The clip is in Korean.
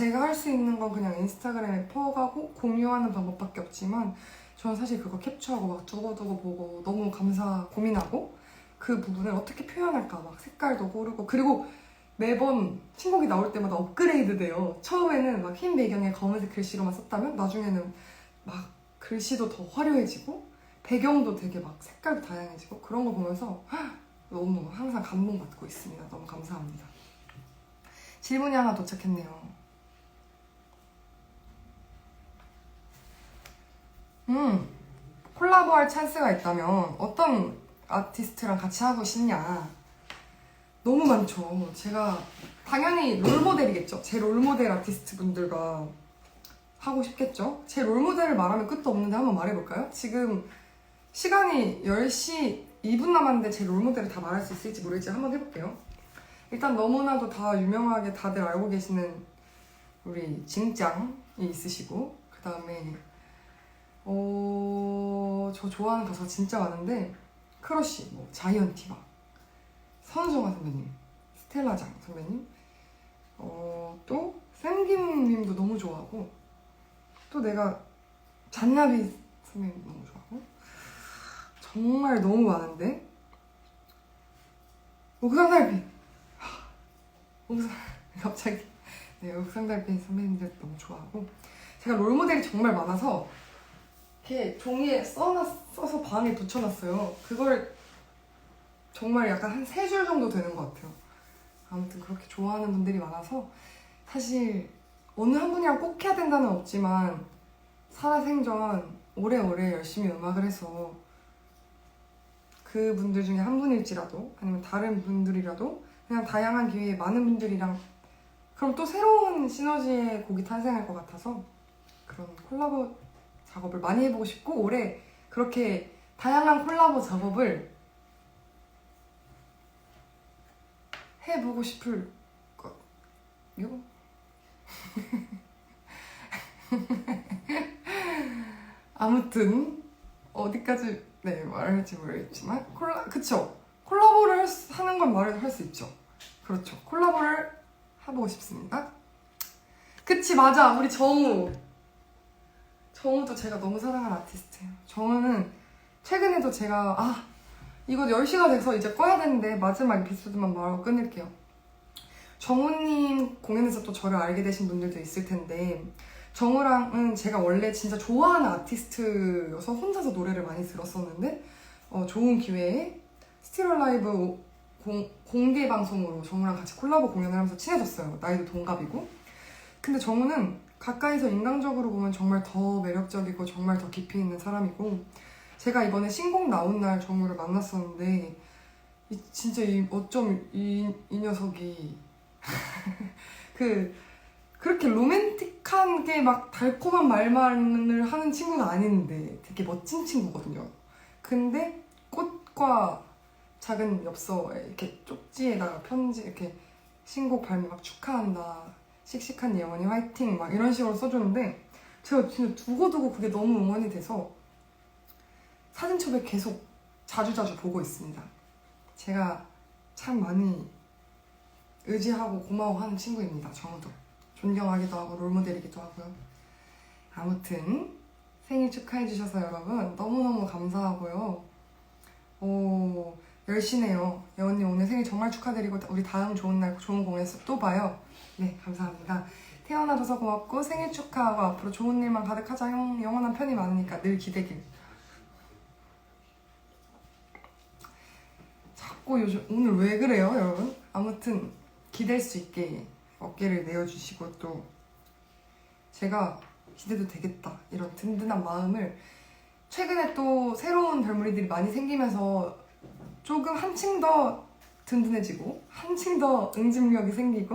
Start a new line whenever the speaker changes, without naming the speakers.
제가 할 수 있는 건 그냥 인스타그램에 퍼가고 공유하는 방법밖에 없지만 저는 사실 그거 캡처하고 막 두고두고 보고 너무 감사 고민하고 그 부분을 어떻게 표현할까 막 색깔도 고르고 그리고 매번 신곡이 나올 때마다 업그레이드 돼요. 처음에는 막 흰 배경에 검은색 글씨로만 썼다면 나중에는 막 글씨도 더 화려해지고 배경도 되게 막 색깔도 다양해지고 그런 거 보면서 헉, 너무 항상 감동받고 있습니다. 너무 감사합니다. 질문이 하나 도착했네요. 음, 콜라보할 찬스가 있다면 어떤 아티스트랑 같이 하고 싶냐? 너무 많죠. 제가 당연히 롤모델이겠죠. 제 롤모델 아티스트 분들과 하고 싶겠죠. 제 롤모델을 말하면 끝도 없는데 한번 말해볼까요? 지금 시간이 10시 2분 남았는데 제 롤모델을 다 말할 수 있을지 모르겠지만 한번 해볼게요. 일단 너무나도 다 유명하게 다들 알고 계시는 우리 징짱이 있으시고 그 다음에 어... 저 좋아하는 가수가 진짜 많은데 크러쉬, 뭐 자이언티바, 선정아 선배님, 스텔라장 선배님. 어... 또 샘김님도 너무 좋아하고 또 내가 잔나비 선배님 너무 좋아하고. 정말 너무 많은데. 옥상달빛. 옥상 갑자기. 네 옥상달빛 선배님들 너무 좋아하고. 제가 롤모델이 정말 많아서 이렇게 종이에 써놨, 써서 방에 붙여놨어요. 그걸 정말 약간 한 세 줄 정도 되는 것 같아요. 아무튼 그렇게 좋아하는 분들이 많아서 사실 어느 한 분이랑 꼭 해야 된다는 없지만 살아생전 오래오래 열심히 음악을 해서 그 분들 중에 한 분일지라도 아니면 다른 분들이라도 그냥 다양한 기회에 많은 분들이랑 그럼 또 새로운 시너지의 곡이 탄생할 것 같아서 그런 콜라보 작업을 많이 해보고 싶고 올해 그렇게 다양한 콜라보 작업을 해보고 싶을 것요. 아무튼 어디까지 네 말할지 모르겠지만 콜라 그쵸. 콜라보를 하는 건 말을 할 수 있죠. 그렇죠. 콜라보를 해보고 싶습니다. 그치 맞아. 우리 정우 정우도 제가 너무 사랑하는 아티스트예요 정우는 최근에도 제가 아 이거 10시가 돼서 이제 꺼야 되는데 마지막 에피소드만 말하고 끊을게요 정우님 공연에서 또 저를 알게 되신 분들도 있을 텐데 정우랑은 제가 원래 진짜 좋아하는 아티스트여서 혼자서 노래를 많이 들었었는데 어, 좋은 기회에 스티럴 라이브 공, 공개 방송으로 정우랑 같이 콜라보 공연을 하면서 친해졌어요. 나이도 동갑이고. 근데 정우는 가까이서 인간적으로 보면 정말 더 매력적이고 정말 더 깊이 있는 사람이고 제가 이번에 신곡 나온 날 정우를 만났었는데 이, 진짜 이 어쩜 이, 이 녀석이 그 그렇게 로맨틱한 게 막 달콤한 말만을 하는 친구가 아닌데 되게 멋진 친구거든요. 근데 꽃과 작은 엽서에 이렇게 쪽지에다가 편지 이렇게 신곡 발매 막 축하한다. 씩씩한 예원이 화이팅 막 이런 식으로 써주는데 제가 진짜 두고두고 그게 너무 응원이 돼서 사진첩에 계속 자주자주 보고 있습니다. 제가 참 많이 의지하고 고마워하는 친구입니다. 정우도. 존경하기도 하고 롤모델이기도 하고요. 아무튼 생일 축하해 주셔서 여러분 너무너무 감사하고요. 오, 10시네요. 예원님 오늘 생일 정말 축하드리고 우리 다음 좋은 날 좋은 공연에서 또 봐요. 네, 감사합니다. 태어나줘서 고맙고 생일 축하하고 앞으로 좋은 일만 가득하자 형 영원한 편이 많으니까 늘 기대길. 자꾸 요즘 오늘 왜 그래요, 여러분? 아무튼 기댈 수 있게 어깨를 내어주시고 또 제가 기대도 되겠다 이런 든든한 마음을 최근에 또 새로운 별무리들이 많이 생기면서 조금 한층 더 든든해지고 한층 더 응집력이 생기고